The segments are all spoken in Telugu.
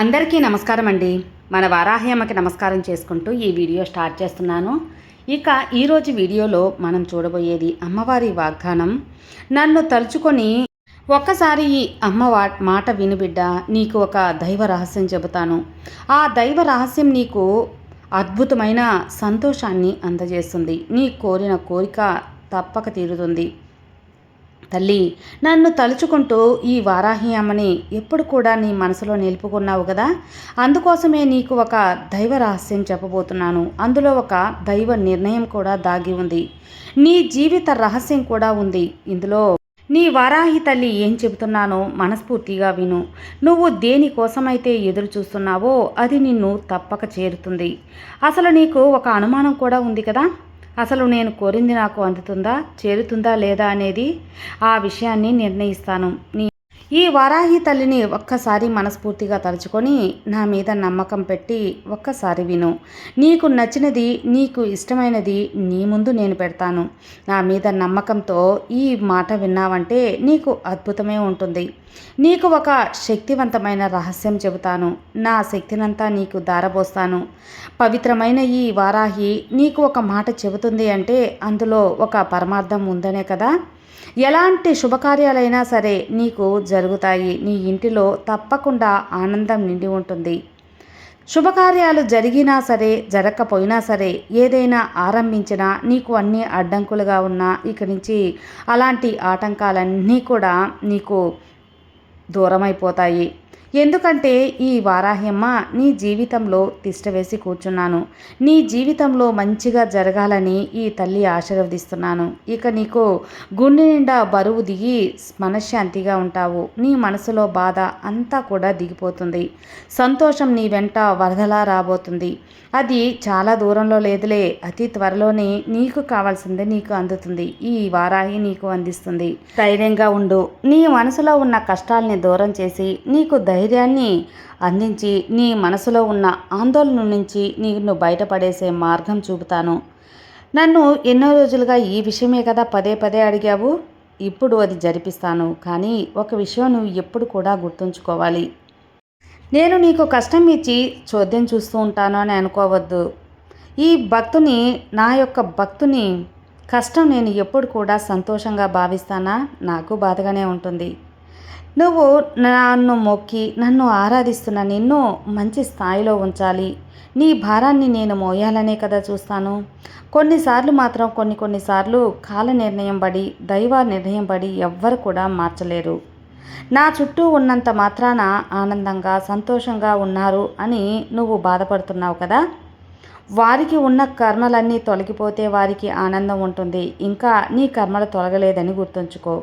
అందరికీ నమస్కారం అండి మన వారాహి అమ్మకి నమస్కారం చేసుకుంటూ ఈ వీడియో స్టార్ట్ చేస్తున్నాను. ఇక ఈరోజు వీడియోలో మనం చూడబోయేది అమ్మవారి వాగ్దానం. నన్ను తలుచుకొని ఒక్కసారి ఈ అమ్మ మాట విను బిడ్డ నీకు ఒక దైవ రహస్యం చెబుతాను. ఆ దైవ రహస్యం నీకు అద్భుతమైన సంతోషాన్ని అందజేస్తుంది. నీ కోరిన కోరిక తప్పక తీరుతుంది. తల్లి నన్ను తలుచుకుంటూ ఈ వారాహి అమ్మని ఎప్పుడు కూడా నీ మనసులో నిలుపుకున్నావు కదా? అందుకోసమే నీకు ఒక దైవ రహస్యం చెప్పబోతున్నాను. అందులో ఒక దైవ నిర్ణయం కూడా దాగి ఉంది. నీ జీవిత రహస్యం కూడా ఉంది. ఇందులో నీ వారాహి తల్లి ఏం చెబుతున్నానో మనస్ఫూర్తిగా విను. నువ్వు దేనికోసమైతే ఎదురు చూస్తున్నావో అది నిన్ను తప్పక చేరుతుంది. అసలు నీకు ఒక అనుమానం కూడా ఉంది కదా? అసలు నేను కోరింది నాకు అందుతుందా చేరుతుందా లేదా అనేది ఆ విషయాన్ని నిర్ణయిస్తాను. నీ ఈ వారాహి తల్లిని ఒక్కసారి మనస్ఫూర్తిగా తలుచుకొని నా మీద నమ్మకం పెట్టి ఒక్కసారి విను. నీకు నచ్చినది నీకు ఇష్టమైనది నీ ముందు నేను పెడతాను. నా మీద నమ్మకంతో ఈ మాట విన్నావంటే నీకు అద్భుతమే ఉంటుంది. నీకు ఒక శక్తివంతమైన రహస్యం చెబుతాను. నా శక్తినంతా నీకు దారబోస్తాను. పవిత్రమైన ఈ వారాహి నీకు ఒక మాట చెబుతుంది అంటే అందులో ఒక పరమార్థం ఉందనే కదా? ఎలాంటి శుభకార్యాలైనా సరే నీకు జరుగుతాయి. నీ ఇంటిలో తప్పకుండా ఆనందం నిండి ఉంటుంది. శుభకార్యాలు జరిగినా సరే జరగకపోయినా సరే ఏదైనా ఆరంభించినా నీకు అన్ని అడ్డంకులుగా ఉన్నా ఇక నుంచి అలాంటి ఆటంకాలన్నీ కూడా నీకు దూరమైపోతాయి. ఎందుకంటే ఈ వారాహ్యమ్మ నీ జీవితంలో తిష్టవేసి కూర్చున్నాను. నీ జీవితంలో మంచిగా జరగాలని ఈ తల్లి ఆశీర్వదిస్తున్నాను. ఇక నీకు గుండె నిండా బరువు దిగి మనశ్శాంతిగా ఉంటావు. నీ మనసులో బాధ అంతా కూడా దిగిపోతుంది. సంతోషం నీ వెంట వరదలా రాబోతుంది. అది చాలా దూరంలో లేదులే. అతి త్వరలోనే నీకు కావాల్సిందే నీకు అందుతుంది. ఈ వారాహి నీకు అందిస్తుంది. ధైర్యంగా ఉండు. నీ మనసులో ఉన్న కష్టాల్ని దూరం చేసి నీకు ధైర్యాన్ని అందించి నీ మనసులో ఉన్న ఆందోళన నుంచి నిన్ను బయటపడేసే మార్గం చూపుతాను. నన్ను ఎన్నో రోజులుగా ఈ విషయమే కదా పదే పదే అడిగావు? ఇప్పుడు అది జరిపిస్తాను. కానీ ఒక విషయం నువ్వు ఎప్పుడు కూడా గుర్తుంచుకోవాలి. నేను నీకు కష్టం ఇచ్చి చోద్యం చూస్తూ ఉంటాను అని అనుకోవద్దు. ఈ భక్తుని నా యొక్క భక్తుని కష్టం నేను ఎప్పుడు కూడా సంతోషంగా భావిస్తానా? నాకు బాధగానే ఉంటుంది. నువ్వు నన్ను మొక్కి నన్ను ఆరాధిస్తున్న నిన్ను మంచి స్థాయిలో ఉంచాలి. నీ భారాన్ని నేను మోయాలనే కదా చూస్తాను. కొన్నిసార్లు మాత్రం కొన్ని కొన్నిసార్లు కాల నిర్ణయం పడి దైవ నిర్ణయం పడి ఎవ్వరు కూడా మార్చలేరు. నా చుట్టూ ఉన్నంత మాత్రాన ఆనందంగా సంతోషంగా ఉన్నారు అని నువ్వు బాధపడుతున్నావు కదా? వారికి ఉన్న కర్మలన్నీ తొలగిపోతే వారికి ఆనందం ఉంటుంది. ఇంకా నీ కర్మలు తొలగలేదని గుర్తుంచుకో.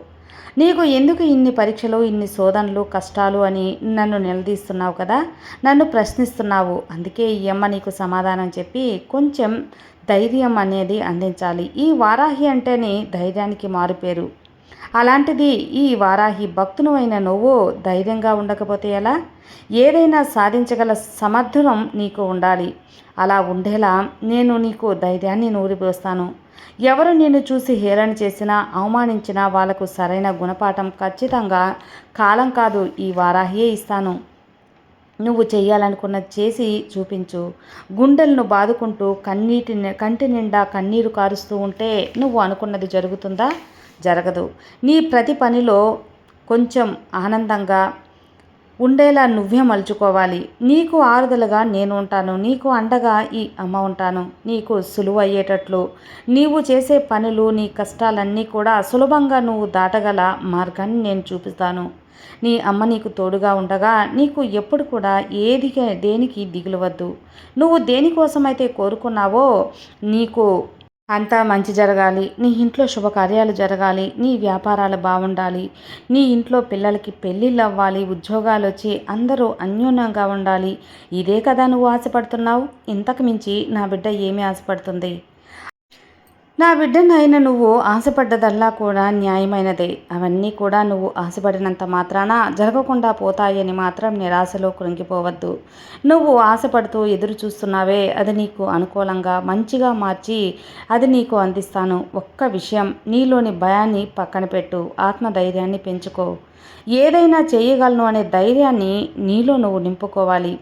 నీకు ఎందుకు ఇన్ని పరీక్షలు ఇన్ని శోధనలు కష్టాలు అని నన్ను నిలదీస్తున్నావు కదా? నన్ను ప్రశ్నిస్తున్నావు. అందుకే ఈ అమ్మ నీకు సమాధానం చెప్పి కొంచెం ధైర్యం అనేది అందించాలి. ఈ వారాహి అంటేనే ధైర్యానికి మారుపేరు. అలాంటిది ఈ వారాహి భక్తును అయిన నువ్వు ధైర్యంగా ఉండకపోతే ఎలా? ఏదైనా సాధించగల సమర్థనం నీకు ఉండాలి. అలా ఉండేలా నేను నీకు ధైర్యాన్ని నూరిపోస్తాను. ఎవరు నిన్ను చూసి హేళన చేసినా అవమానించినా వాళ్ళకు సరైన గుణపాఠం ఖచ్చితంగా కాలం కాదు ఈ వారాహియే ఇస్తాను. నువ్వు చేయాలనుకున్నది చేసి చూపించు. గుండెలను బాదుకుంటూ కన్నీటి కంటి నిండా కన్నీరు కారుస్తూ ఉంటే నువ్వు అనుకున్నది జరుగుతుందా? జరగదు. నీ ప్రతి పనిలో కొంచెం ఆనందంగా ఉండేలా నువ్వే మలుచుకోవాలి. నీకు ఆరుదలుగా నేను ఉంటాను. నీకు అండగా ఈ అమ్మ ఉంటాను. నీకు సులువు అయ్యేటట్లు. నీవు చేసే పనులు నీ కష్టాలన్నీ కూడా సులభంగా నువ్వు దాటగల మార్గాన్ని నేను చూపిస్తాను. నీ అమ్మ నీకు తోడుగా ఉండగా నీకు ఎప్పుడు కూడా ఏది దేనికి దిగులవద్దు. నువ్వు దేనికోసమైతే కోరుకున్నావో నీకు అంతా మంచి జరగాలి. నీ ఇంట్లో శుభకార్యాలు జరగాలి. నీ వ్యాపారాలు బాగుండాలి. నీ ఇంట్లో పిల్లలకి పెళ్ళిళ్ళు అవ్వాలి. ఉద్యోగాలు వచ్చి అందరూ అన్యోన్యంగా ఉండాలి. ఇదే కదా నువ్వు ఆశపడుతున్నావు? ఇంతకు మించి నా బిడ్డ ఏమి ఆశపడుతుంది? నా బిడ్డనైన నువ్వు ఆశపడ్డదల్లా కూడా న్యాయమైనదే. అవన్నీ కూడా నువ్వు ఆశపడినంత మాత్రాన జరగకుండా పోతాయని మాత్రం నిరాశలో కృంగిపోవద్దు. నువ్వు ఆశపడుతూ ఎదురు చూస్తున్నావే అది నీకు అనుకూలంగా మంచిగా మార్చి అది నీకు అందిస్తాను. ఒక్క విషయం నీలోని భయాన్ని పక్కన పెట్టు ఆత్మధైర్యాన్ని పెంచుకో. ఏదైనా చేయగలను అనే ధైర్యాన్ని నీలో నువ్వు నింపుకోవాలి.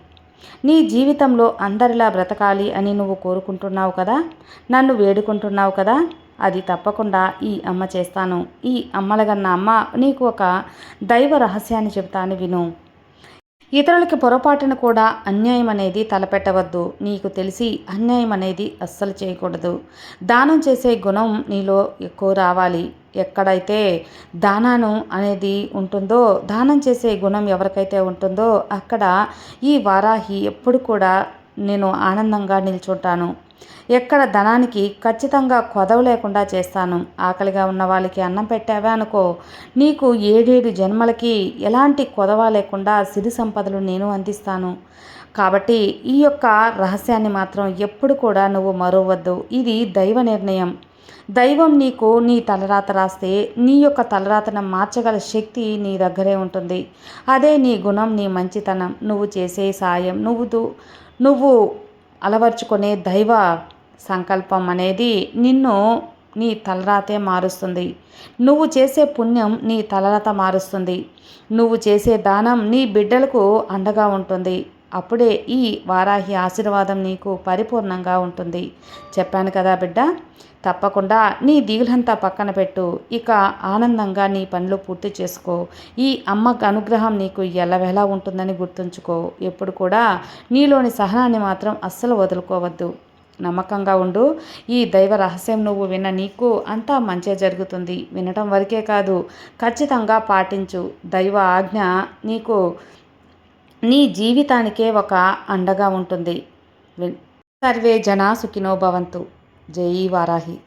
నీ జీవితంలో అందరిలా బ్రతకాలి అని నువ్వు కోరుకుంటున్నావు కదా? నన్ను వేడుకుంటున్నావు కదా? అది తప్పకుండా ఈ అమ్మ చేస్తాను. ఈ అమ్మలగన్న అమ్మ నీకు ఒక దైవ రహస్యాన్ని చెబుతాను విను. ఇతరులకి పొరపాటును కూడా అన్యాయం అనేది తలపెట్టవద్దు. నీకు తెలిసి అన్యాయం అనేది అస్సలు చేయకూడదు. దానం చేసే గుణం నీలో ఎక్కువ రావాలి. ఎక్కడైతే దానాను అనేది ఉంటుందో దానం చేసే గుణం ఎవరికైతే ఉంటుందో అక్కడ ఈ వారాహి ఎప్పుడు కూడా నేను ఆనందంగా నిల్చుంటాను. ఎక్కడ ధనానికి ఖచ్చితంగా కొదవ లేకుండా చేస్తాను. ఆకలిగా ఉన్న వాళ్ళకి అన్నం పెట్టావే అనుకో నీకు ఏడేడు జన్మలకి ఎలాంటి కొదవ లేకుండా సిరి సంపదలు నేను అందిస్తాను. కాబట్టి ఈ యొక్క రహస్యాన్ని మాత్రం ఎప్పుడు కూడా నువ్వు మరవద్దు. ఇది దైవ నిర్ణయం. దైవం నీకు నీ తలరాత రాస్తే నీ యొక్క తలరాతను మార్చగల శక్తి నీ దగ్గరే ఉంటుంది. అదే నీ గుణం నీ మంచితనం. నువ్వు చేసే సాయం నువ్వు నువ్వు అలవర్చుకునే దైవ సంకల్పం అనేది నిన్ను నీ తలరాతే మారుస్తుంది. నువ్వు చేసే పుణ్యం నీ తలరాత మారుస్తుంది. నువ్వు చేసే దానం నీ బిడ్డలకు అండగా ఉంటుంది. అప్పుడే ఈ వారాహి ఆశీర్వాదం నీకు పరిపూర్ణంగా ఉంటుంది. చెప్పాను కదా బిడ్డ తప్పకుండా నీ దిగులంతా పక్కన పెట్టు. ఇక ఆనందంగా నీ పనులు పూర్తి చేసుకో. ఈ అమ్మకు అనుగ్రహం నీకు ఎల్లవేళ ఉంటుందని గుర్తుంచుకో. ఎప్పుడు కూడా నీలోని సహనాన్ని మాత్రం అస్సలు వదులుకోవద్దు. నమ్మకంగా ఉండు. ఈ దైవ రహస్యం నువ్వు విన్న నీకు అంతా మంచే జరుగుతుంది. వినటం వరకే కాదు ఖచ్చితంగా పాటించు. దైవ ఆజ్ఞ నీకు నీ జీవితానికే ఒక అండగా ఉంటుంది. సర్వే జనా సుఖినో భవంతు. జై వారాహి.